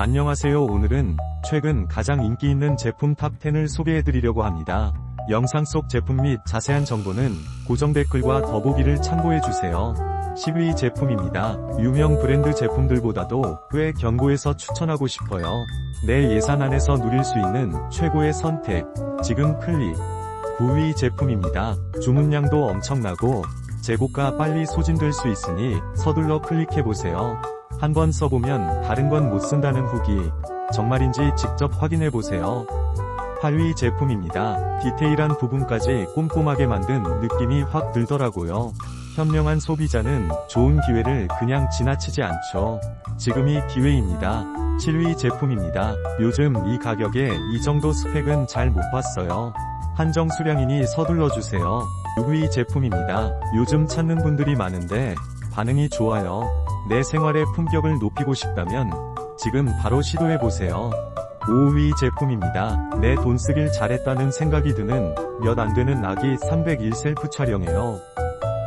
안녕하세요 오늘은 최근 가장 인기 있는 제품 탑10을 소개해드리려고 합니다. 영상 속 제품 및 자세한 정보는 고정 댓글과 더보기를 참고해주세요. 10위 제품입니다. 유명 브랜드 제품들보다도 꽤 견고해서 추천하고 싶어요. 내 예산 안에서 누릴 수 있는 최고의 선택. 지금 클릭. 9위 제품입니다. 주문량도 엄청나고 재고가 빨리 소진될 수 있으니 서둘러 클릭해보세요. 한 번 써보면 다른 건 못 쓴다는 후기. 정말인지 직접 확인해보세요. 8위 제품입니다. 디테일한 부분까지 꼼꼼하게 만든 느낌이 확 들더라고요. 현명한 소비자는 좋은 기회를 그냥 지나치지 않죠. 지금이 기회입니다. 7위 제품입니다. 요즘 이 가격에 이 정도 스펙은 잘 못 봤어요. 한정 수량이니 서둘러 주세요. 6위 제품입니다. 요즘 찾는 분들이 많은데 반응이 좋아요. 내 생활의 품격을 높이고 싶다면 지금 바로 시도해보세요. 5위 제품입니다. 내 돈 쓰길 잘했다는 생각이 드는 몇 안 되는 아기 301 셀프 촬영이에요.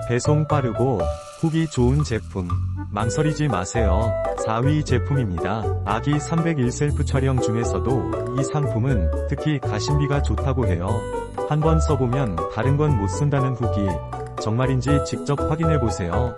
배송 빠르고 후기 좋은 제품. 망설이지 마세요. 4위 제품입니다. 아기 301 셀프 촬영 중에서도 이 상품은 특히 가심비가 좋다고 해요. 한 번 써보면 다른 건 못 쓴다는 후기. 정말인지 직접 확인해보세요.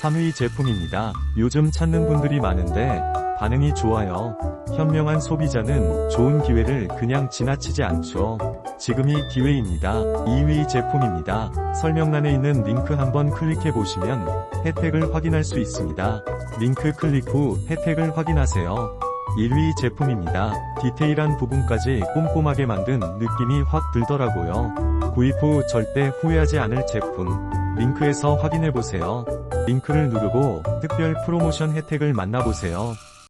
3위 제품입니다. 요즘 찾는 분들이 많은데 반응이 좋아요. 현명한 소비자는 좋은 기회를 그냥 지나치지 않죠. 지금이 기회입니다. 2위 제품입니다. 설명란에 있는 링크 한번 클릭해 보시면 혜택을 확인할 수 있습니다. 링크 클릭 후 혜택을 확인하세요. 1위 제품입니다. 디테일한 부분까지 꼼꼼하게 만든 느낌이 확 들더라고요. 구입 후 절대 후회하지 않을 제품. 링크에서 확인해보세요. 링크를 누르고 특별 프로모션 혜택을 만나보세요.